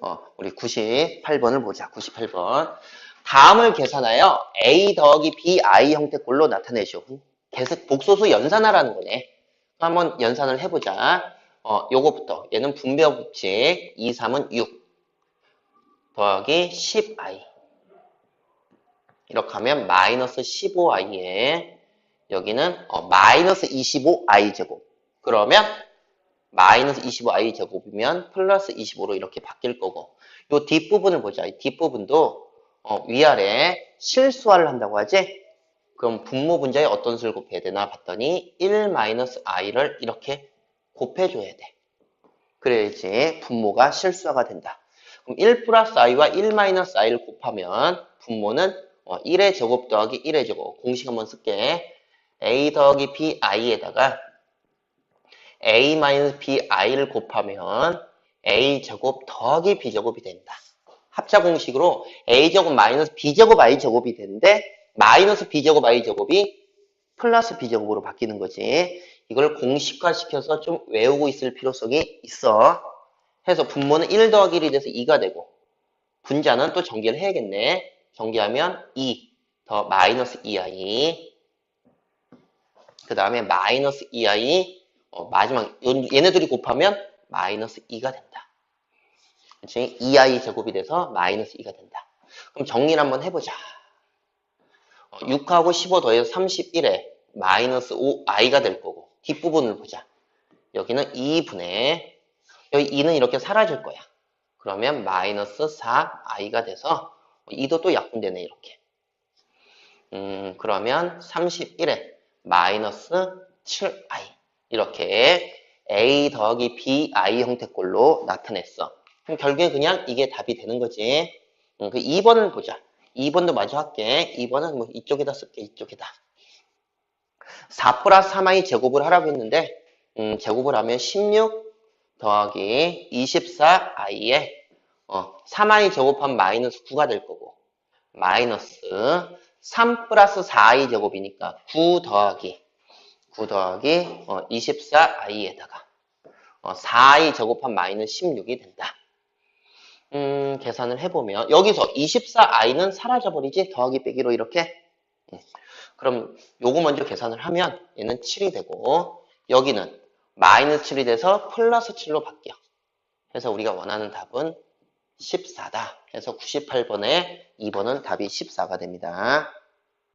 어, 우리 98번을 보자. 98번. 다음을 계산하여 a 더하기 bi 형태꼴로 나타내시오. 계속 복소수 연산하라는 거네. 한번 연산을 해보자. 어, 요거부터. 얘는 분배어 법칙. 2, 3은 6. 더하기 10i. 이렇게 하면 마이너스 15i에 여기는 어, 마이너스 25i 제곱. 그러면 마이너스 25i 제곱이면 플러스 25로 이렇게 바뀔 거고 요 뒷부분을 보자. 이 뒷부분도 어, 위아래 실수화를 한다고 하지? 그럼 분모 분자에 어떤 수를 곱해야 되나 봤더니 1 마이너스 i를 이렇게 곱해줘야 돼. 그래야지 분모가 실수화가 된다. 그럼 1 플러스 i와 1 마이너스 i를 곱하면 분모는 어, 1의 제곱 더하기 1의 제곱 공식 한번 쓸게. a 더하기 bi에다가 a 마이너스 bi를 곱하면 a 제곱 더하기 b 제곱이 된다. 합차 공식으로 a 제곱 마이너스 b 제곱 i 제곱이 되는데 마이너스 b 제곱 i 제곱이 플러스 b 제곱으로 바뀌는 거지. 이걸 공식화 시켜서 좀 외우고 있을 필요성이 있어. 해서 분모는 1 더하기 1이 돼서 2가 되고 분자는 또 전개를 해야겠네. 전개하면 2 더 마이너스 2i 그 다음에 마이너스 2i 어, 마지막 요- 얘네들이 곱하면 마이너스 2가 된다. 그치? 2i 제곱이 돼서 마이너스 2가 된다. 그럼 정리를 한번 해보자. 어, 6하고 15 더해서 31에 마이너스 5i가 될 거고 뒷부분을 보자. 여기는 2분의 여기 2는 이렇게 사라질 거야. 그러면 마이너스 4i가 돼서 2도 또 약분되네 이렇게. 음 그러면 31에 마이너스 7i 이렇게 a 더하기 bi 형태꼴로 나타냈어. 그럼 결국에 그냥 이게 답이 되는 거지. 음, 그 2번을 보자. 2번도 마저 할게. 2번은 뭐 이쪽에다 쓸게. 이쪽에다. 4 플러스 3i 제곱을 하라고 했는데 음, 제곱을 하면 16 더하기 24i에 어, 3i 제곱하면 마이너스 9가 될 거고 마이너스 3 플러스 4i 제곱이니까 9 더하기 9 더하기 어, 24i에다가 어, 4i 제곱한 마이너스 16이 된다. 음, 계산을 해보면 여기서 24i는 사라져버리지 더하기 빼기로 이렇게 음, 그럼 요거 먼저 계산을 하면 얘는 7이 되고 여기는 마이너스 7이 돼서 플러스 7로 바뀌어. 그래서 우리가 원하는 답은 14다. 그래서 98번에 2번은 답이 14가 됩니다.